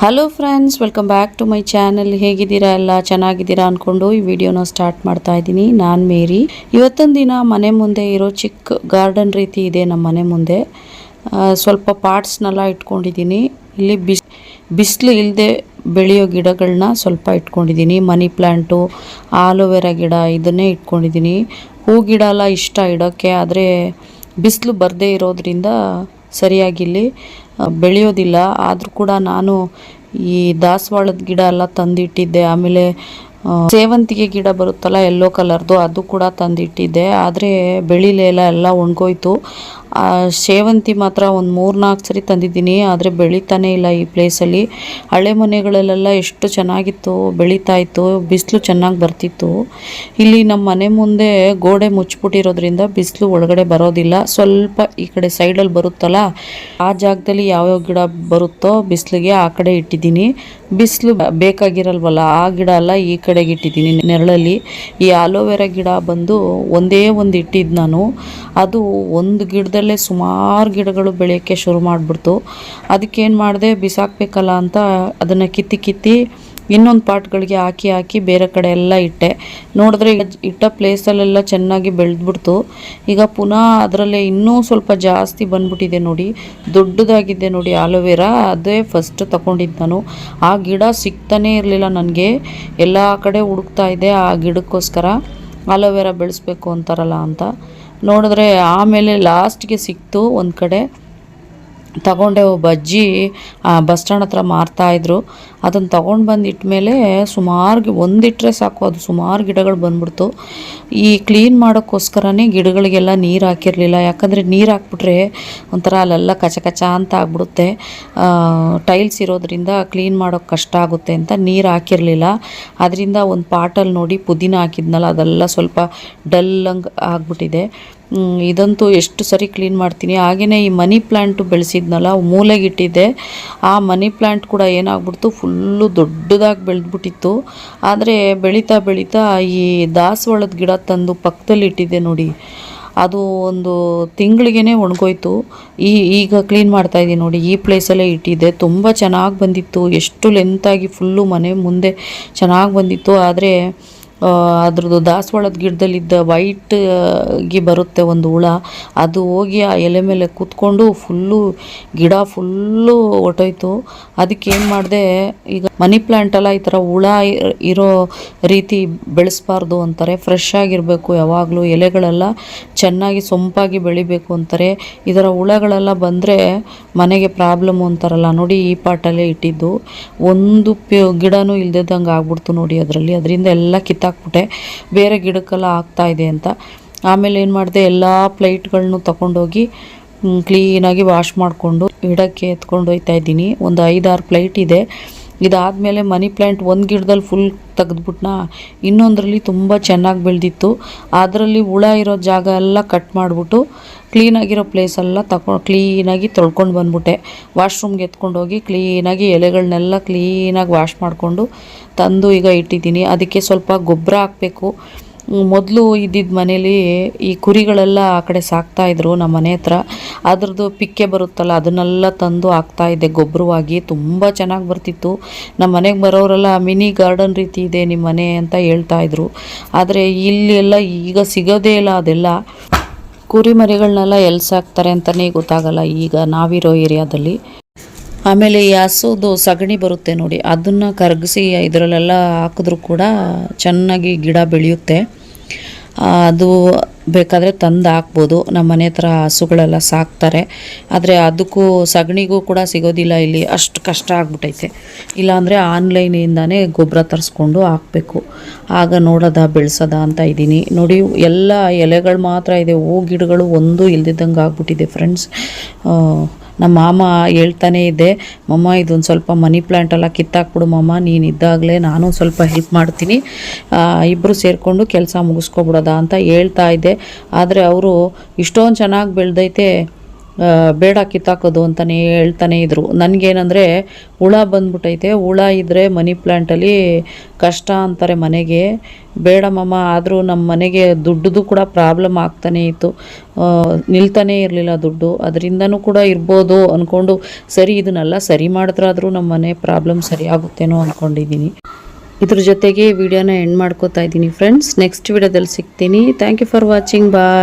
Hello friends welcome back to my channel ಹೇಗಿದ್ದೀರಾ ಎಲ್ಲ? ಚೆನ್ನಾಗಿದ್ದೀರಾ ಅಂದ್ಕೊಂಡು ಈ ವಿಡಿಯೋನ ಸ್ಟಾರ್ಟ್ ಮಾಡ್ತಾ ಇದ್ದೀನಿ. ನಾನು ಮೇರಿ. ಇವತ್ತೊಂದು ದಿನ ಮನೆ ಮುಂದೆ ಇರೋ ಚಿಕ್ಕ ಗಾರ್ಡನ್ ರೀತಿ ಇದೆ ನಮ್ಮ ಮನೆ ಮುಂದೆ. ಸ್ವಲ್ಪ ಪಾರ್ಟ್ಸ್ನೆಲ್ಲ ಇಟ್ಕೊಂಡಿದ್ದೀನಿ. ಇಲ್ಲಿ ಬಿಸ್ ಬಿಸಿಲು ಇಲ್ಲದೆ ಬೆಳೆಯೋ ಗಿಡಗಳನ್ನ ಸ್ವಲ್ಪ ಇಟ್ಕೊಂಡಿದ್ದೀನಿ. ಮನಿ ಪ್ಲ್ಯಾಂಟು ಆಲೋವೆರಾ ಗಿಡ ಇದನ್ನೇ ಇಟ್ಕೊಂಡಿದ್ದೀನಿ. ಹೂ ಗಿಡ ಎಲ್ಲ ಇಷ್ಟ ಇಡೋಕ್ಕೆ ಆದರೆ ಬಿಸಿಲು ಬರದೇ ಇರೋದ್ರಿಂದ ಸರಿಯಾಗಿ ಇಲ್ಲಿ ಆ, ಬೆಳೆಯೋದಿಲ್ಲ. ಆದರೂ ಕೂಡ ನಾನು ಈ ದಾಸವಾಳದ ಗಿಡ ಎಲ್ಲ ತಂದಿಟ್ಟಿದ್ದೆ. ಆಮೇಲೆ ಸೇವಂತಿಗೆ ಗಿಡ ಬರುತ್ತಲ್ಲ ಎಲ್ಲೋ ಕಲರ್ದು ಅದು ಕೂಡ ತಂದಿಟ್ಟಿದ್ದೆ. ಆದರೆ, ಬೆಳಿಲೇ ಇಲ್ಲ ಎಲ್ಲ ಒಣಗೋಯ್ತು. ಆ, ಸೇವಂತಿ ಮಾತ್ರ ಒಂದು ಮೂರು ನಾಲ್ಕು ಸರಿ ತಂದಿದ್ದೀನಿ ಆದರೆ ಬೆಳೀತಾನೆ ಇಲ್ಲ ಈ ಪ್ಲೇಸಲ್ಲಿ ಹಳೆ ಮನೆಗಳಲ್ಲೆಲ್ಲ ಎಷ್ಟು ಚೆನ್ನಾಗಿತ್ತು ಬೆಳೀತಾ ಇತ್ತು ಬಿಸಿಲು ಚೆನ್ನಾಗಿ ಬರ್ತಿತ್ತು. ಇಲ್ಲಿ ನಮ್ಮ ಮನೆ ಮುಂದೆ ಗೋಡೆ ಮುಚ್ಚಿಬಿಟ್ಟಿರೋದ್ರಿಂದ ಬಿಸಿಲು ಒಳಗಡೆ ಬರೋದಿಲ್ಲ. ಸ್ವಲ್ಪ ಈ ಕಡೆ ಸೈಡಲ್ಲಿ ಬರುತ್ತಲ್ಲ ಆ ಜಾಗದಲ್ಲಿ ಯಾವ್ಯಾವ ಗಿಡ ಬರುತ್ತೋ ಬಿಸಿಲಿಗೆ ಆ ಕಡೆ ಇಟ್ಟಿದ್ದೀನಿ. ಬಿಸಿಲು ಬೇಕಾಗಿರಲ್ವಲ್ಲ? ಆ ಗಿಡ ಎಲ್ಲ ಈ ಕಡೆಗೆ ಇಟ್ಟಿದ್ದೀನಿ. ನೆರಳಲ್ಲಿ ಈ ಆಲೋವೆರಾ ಗಿಡ ಬಂದು ಒಂದೇ ಒಂದು ಇಟ್ಟಿದ್ದು ನಾನು. ಅದು ಒಂದು ಗಿಡದಲ್ಲೇ ಸುಮಾರು ಗಿಡಗಳು ಬೆಳೆಯೋಕ್ಕೆ ಶುರು ಮಾಡಿಬಿಡ್ತು. ಅದಕ್ಕೇನು ಮಾಡಿದೆ, ಬಿಸಾಕಬೇಕಲ್ಲ ಅಂತ ಅದನ್ನು ಕಿತ್ತಿ ಕಿತ್ತಿ ಇನ್ನೊಂದು ಪಾಟ್ಗಳಿಗೆ ಹಾಕಿ ಹಾಕಿ ಬೇರೆ ಕಡೆ ಎಲ್ಲ ಇಟ್ಟೆ. ನೋಡಿದ್ರೆ ಈಗ ಇಟ್ಟ ಪ್ಲೇಸಲ್ಲೆಲ್ಲ ಚೆನ್ನಾಗಿ ಬೆಳೆದ್ಬಿಡ್ತು. ಈಗ ಪುನಃ ಅದರಲ್ಲೇ ಇನ್ನೂ ಸ್ವಲ್ಪ ಜಾಸ್ತಿ ಬಂದ್ಬಿಟ್ಟಿದೆ ನೋಡಿ. ದೊಡ್ಡದಾಗಿದೆ ನೋಡಿ ಆಲೋವೆರಾ. ಅದೇ ಫಸ್ಟ್ ತಗೊಂಡಿದ್ದು ನಾನು. ಆ ಗಿಡ ಸಿಗ್ತಾನೇ ಇರಲಿಲ್ಲ ನನಗೆ. ಎಲ್ಲ ಕಡೆ ಹುಡುಕ್ತಾ ಇದ್ದೆ ಆ ಗಿಡಕ್ಕೋಸ್ಕರ. ಆಲೋವೆರಾ ಬೆಳೆಸ್ಬೇಕು ಅಂತಾರಲ್ಲ ಅಂತ. ನೋಡಿದ್ರೆ ಆಮೇಲೆ ಲಾಸ್ಟ್ಗೆ ಸಿಕ್ತು ಒಂದು ಕಡೆ. ತಗೊಂಡೆ ಒಬ್ಬ ಅಜ್ಜಿ ಬಸ್ ಸ್ಟ್ಯಾಂಡ್ ಹತ್ರ ಮಾರ್ತಾಯಿದ್ರು ಅದನ್ನು ತೊಗೊಂಡು ಬಂದು ಇಟ್ಮೇಲೆ ಸುಮಾರು ಒಂದಿಟ್ಟರೆ ಸಾಕು, ಅದು ಸುಮಾರು ಗಿಡಗಳು ಬಂದ್ಬಿಡ್ತು. ಈ ಕ್ಲೀನ್ ಮಾಡೋಕ್ಕೋಸ್ಕರನೇ ಗಿಡಗಳಿಗೆಲ್ಲ ನೀರು ಹಾಕಿರಲಿಲ್ಲ. ಯಾಕಂದರೆ ನೀರು ಹಾಕ್ಬಿಟ್ರೆ ಒಂಥರ ಅಲ್ಲೆಲ್ಲ ಕಚ ಕಚ ಅಂತ ಆಗ್ಬಿಡುತ್ತೆ. ಟೈಲ್ಸ್ ಇರೋದ್ರಿಂದ ಕ್ಲೀನ್ ಮಾಡೋಕ್ಕೆ ಕಷ್ಟ ಆಗುತ್ತೆ ಅಂತ ನೀರು ಹಾಕಿರಲಿಲ್ಲ. ಅದರಿಂದ ಒಂದು ಪಾಟಲ್ಲಿ ನೋಡಿ ಪುದೀನ ಹಾಕಿದ್ನಲ್ಲ, ಅದೆಲ್ಲ ಸ್ವಲ್ಪ ಡಲ್ಲಂಗೆ ಆಗ್ಬಿಟ್ಟಿದೆ. ಇದಂತೂ ಎಷ್ಟು ಸರಿ ಕ್ಲೀನ್ ಮಾಡ್ತೀನಿ. ಹಾಗೆಯೇ ಈ ಮನಿ ಪ್ಲ್ಯಾಂಟು ಬೆಳೆಸಿದ್ನಲ್ಲ ಮೂಲೆಗಿಟ್ಟಿದ್ದೆ ಆ ಮನಿ ಪ್ಲ್ಯಾಂಟ್ ಕೂಡ ಏನಾಗ್ಬಿಡ್ತು ಫುಲ್ಲು ದೊಡ್ಡದಾಗಿ ಬೆಳೆದ್ಬಿಟ್ಟಿತ್ತು. ಆದರೆ ಬೆಳೀತಾ ಬೆಳೀತಾ ಈ ದಾಸವಾಳದ ಗಿಡ ತಂದು ಪಕ್ಕದಲ್ಲಿ ಇಟ್ಟಿದ್ದೆ ನೋಡಿ. ಅದು ಒಂದು ತಿಂಗಳಿಗೇ ಒಣಗೋಯ್ತು. ಈ ಈಗ ಕ್ಲೀನ್ ಮಾಡ್ತಾ ಇದ್ದೀನಿ ನೋಡಿ, ಈ ಪ್ಲೇಸಲ್ಲೇ ಇಟ್ಟಿದ್ದೆ ತುಂಬ ಚೆನ್ನಾಗಿ ಬಂದಿತ್ತು. ಎಷ್ಟು ಲೆಂತಾಗಿ ಫುಲ್ಲು ಮನೆ ಮುಂದೆ ಚೆನ್ನಾಗಿ ಬಂದಿತ್ತು. ಆದರೆ ಅದ್ರದ್ದು ದಾಸವಾಳದ ಗಿಡದಲ್ಲಿದ್ದ ವೈಟ್ ಗಿ ಬರುತ್ತೆ ಒಂದು ಹುಳ. ಅದು ಹೋಗಿ ಆ ಎಲೆ ಮೇಲೆ ಕೂತ್ಕೊಂಡು ಫುಲ್ಲು ಗಿಡ ಫುಲ್ಲು ಹೊಟ್ಟೋಯ್ತು ಅದಕ್ಕೆ ಏನು ಮಾಡಿದೆ, ಈಗ ಮನಿ ಪ್ಲ್ಯಾಂಟೆಲ್ಲ ಈ ಥರ ಹುಳ ಇರೋ ರೀತಿ ಬೆಳೆಸ್ಬಾರ್ದು ಅಂತಾರೆ. ಫ್ರೆಶ್ ಆಗಿರಬೇಕು ಯಾವಾಗಲೂ. ಎಲೆಗಳೆಲ್ಲ ಚೆನ್ನಾಗಿ ಸೊಂಪಾಗಿ ಬೆಳಿಬೇಕು ಅಂತಾರೆ. ಇದರ ಹುಳಗಳೆಲ್ಲ ಬಂದರೆ ಮನೆಗೆ ಪ್ರಾಬ್ಲಮ್ ಅಂತಾರಲ್ಲ. ನೋಡಿ ಈ ಪಾಟಲ್ಲೇ ಇಟ್ಟಿದ್ದು. ಒಂದು ಗಿಡನೂ ಇಲ್ದಿದ್ದಂಗೆ ಆಗ್ಬಿಡ್ತು ನೋಡಿ ಅದರಲ್ಲಿ. ಅದರಿಂದ ಎಲ್ಲ ಕಿತ್ತಾಕ್ಬಿಟ್ಟೆ ಬೇರೆ ಗಿಡಕ್ಕೆಲ್ಲ ಆಗ್ತಾ ಇದೆ ಅಂತ. ಆಮೇಲೆ ಏನು ಮಾಡಿದೆ, ಎಲ್ಲ ಪ್ಲೇಟ್ಗಳನ್ನೂ ತಗೊಂಡೋಗಿ ಕ್ಲೀನಾಗಿ ವಾಶ್ ಮಾಡಿಕೊಂಡು ಗಿಡಕ್ಕೆ ಎತ್ಕೊಂಡು ಹೋಗ್ತಾ ಇದ್ದೀನಿ. ಒಂದು ಐದಾರು ಪ್ಲೇಟ್ ಇದೆ. ಇದಾದಮೇಲೆ ಮನಿ ಪ್ಲ್ಯಾಂಟ್ ಒಂದು ಗಿಡದಲ್ಲಿ ಫುಲ್ ತೆಗೆದ್ಬಿಟ್ನಾ? ಇನ್ನೊಂದರಲ್ಲಿ ತುಂಬ ಚೆನ್ನಾಗಿ ಬೆಳೆದಿತ್ತು. ಅದರಲ್ಲಿ ಹುಳ ಇರೋ ಜಾಗ ಎಲ್ಲ ಕಟ್ ಮಾಡಿಬಿಟ್ಟು ಕ್ಲೀನಾಗಿರೋ ಪ್ಲೇಸೆಲ್ಲ ತಗೊ ಕ್ಲೀನಾಗಿ ತೊಳ್ಕೊಂಡು ಬಂದ್ಬಿಟ್ಟೆ. ವಾಶ್ರೂಮ್ಗೆ ಎತ್ಕೊಂಡೋಗಿ ಕ್ಲೀನಾಗಿ ಎಲೆಗಳನ್ನೆಲ್ಲ ಕ್ಲೀನಾಗಿ ವಾಶ್ ಮಾಡಿಕೊಂಡು ತಂದು ಈಗ ಇಟ್ಟಿದ್ದೀನಿ. ಅದಕ್ಕೆ ಸ್ವಲ್ಪ ಗೊಬ್ಬರ ಹಾಕಬೇಕು. ಮೊದಲು ಇದ್ದಿದ್ದ ಮನೇಲಿ ಈ ಕುರಿಗಳೆಲ್ಲ ಆ ಕಡೆ ಸಾಕ್ತಾಯಿದ್ರು ನಮ್ಮ ಮನೆ ಹತ್ರ. ಅದ್ರದ್ದು ಪಿಕ್ಕೆ ಬರುತ್ತಲ್ಲ, ಅದನ್ನೆಲ್ಲ ತಂದು ಹಾಕ್ತಾಯಿದ್ದೆ ಗೊಬ್ಬರವಾಗಿ ತುಂಬ ಚೆನ್ನಾಗಿ ಬರ್ತಿತ್ತು. ನಮ್ಮ ಮನೆಗೆ ಬರೋರೆಲ್ಲ ಮಿನಿ ಗಾರ್ಡನ್ ರೀತಿ ಇದೆ ನಿಮ್ಮ ಮನೆ ಅಂತ ಹೇಳ್ತಾ ಇದ್ರು. ಆದರೆ ಇಲ್ಲಿ ಎಲ್ಲ ಈಗ ಸಿಗೋದೇ ಇಲ್ಲ ಅದೆಲ್ಲ. ಕುರಿಮರಿಗಳನ್ನೆಲ್ಲ ಎಲ್ಲಿ ಸಾಕ್ತಾರೆ ಅಂತಲೇ ಗೊತ್ತಾಗಲ್ಲ ಈಗ ನಾವಿರೋ ಏರಿಯಾದಲ್ಲಿ. ಆಮೇಲೆ ಈ ಹಸುದು ಸಗಣಿ ಬರುತ್ತೆ ನೋಡಿ, ಅದನ್ನು ಕರಗಿಸಿ ಇದರಲ್ಲೆಲ್ಲ ಹಾಕಿದ್ರೂ ಕೂಡ ಚೆನ್ನಾಗಿ ಗಿಡ ಬೆಳೆಯುತ್ತೆ. ಅದು ಬೇಕಾದರೆ ತಂದು ಹಾಕ್ಬೋದು. ನಮ್ಮ ಮನೆ ಹತ್ರ ಹಸುಗಳೆಲ್ಲ ಸಾಕ್ತಾರೆ. ಆದರೆ ಅದಕ್ಕೂ ಸಗಣಿಗೂ ಕೂಡ ಸಿಗೋದಿಲ್ಲ ಇಲ್ಲಿ. ಅಷ್ಟು ಕಷ್ಟ ಆಗ್ಬಿಟ್ಟೈತೆ ಇಲ್ಲಾಂದರೆ ಆನ್ಲೈನಿಂದಾನೇ ಗೊಬ್ಬರ ತರಿಸ್ಕೊಂಡು ಹಾಕಬೇಕು. ಆಗ ನೋಡೋದ, ಬೆಳೆಸೋದ ಅಂತ ಇದ್ದೀನಿ. ನೋಡಿ, ಎಲ್ಲ ಎಲೆಗಳು ಮಾತ್ರ ಇದೆ. ಹೂ ಗಿಡಗಳು ಒಂದು ಇಲ್ದಿದ್ದಂಗೆ ಆಗ್ಬಿಟ್ಟಿದೆ ಫ್ರೆಂಡ್ಸ್ ನಮ್ಮ ಮಾಮ ಹೇಳ್ತಾನೆ ಇದ್ದೆ ಮಮ್ಮ, ಇದೊಂದು ಸ್ವಲ್ಪ ಮನಿ ಪ್ಲ್ಯಾಂಟ್ ಎಲ್ಲ ಕಿತ್ತಾಕ್ಬಿಡು ಮಮ್ಮ ನೀನು ಇದ್ದಾಗಲೇ ನಾನು ಸ್ವಲ್ಪ ಹೆಲ್ಪ್ ಮಾಡ್ತೀನಿ. ಇಬ್ಬರು ಸೇರಿಕೊಂಡು ಕೆಲಸ ಮುಗಿಸ್ಕೊಬಿಡೋದ? ಅಂತ ಹೇಳ್ತಾ ಇದ್ದೆ ಆದರೆ ಅವರು ಇಷ್ಟೊಂದು ಚೆನ್ನಾಗಿ ಬೆಳೆದೈತೆ ಬೇಡ ಕಿತ್ತಾಕೋದು ಅಂತಲೇ ಹೇಳ್ತಾನೆ ಇದ್ರು. ನನಗೇನಂದರೆ ಹುಳ ಬಂದ್ಬಿಟ್ಟೈತೆ ಹುಳ ಇದ್ದರೆ ಮನಿ ಪ್ಲ್ಯಾಂಟಲ್ಲಿ ಕಷ್ಟ ಅಂತಾರೆ ಮನೆಗೆ. ಬೇಡ ಮಮ್ಮ ಆದರೂ ನಮ್ಮ ಮನೆಗೆ ದುಡ್ಡುದು ಕೂಡ ಪ್ರಾಬ್ಲಮ್ ಆಗ್ತಾನೇ ಇತ್ತು. ನಿಲ್ತಾನೇ ಇರಲಿಲ್ಲ ದುಡ್ಡು. ಅದರಿಂದನೂ ಕೂಡ ಇರ್ಬೋದು ಅಂದ್ಕೊಂಡು ಸರಿ, ಇದನ್ನೆಲ್ಲ ಸರಿ ಮಾಡಿದ್ರಾದರೂ ನಮ್ಮ ಮನೆ ಪ್ರಾಬ್ಲಮ್ ಸರಿ ಆಗುತ್ತೇನೋ ಅಂದ್ಕೊಂಡಿದ್ದೀನಿ ಇದ್ರ ಜೊತೆಗೆ ವಿಡಿಯೋನ ಎಂಡ್ ಮಾಡ್ಕೋತಾ ಇದ್ದೀನಿ ಫ್ರೆಂಡ್ಸ್ ನೆಕ್ಸ್ಟ್ ವಿಡಿಯೋದಲ್ಲಿ ಸಿಗ್ತೀನಿ. Thank you for watching bye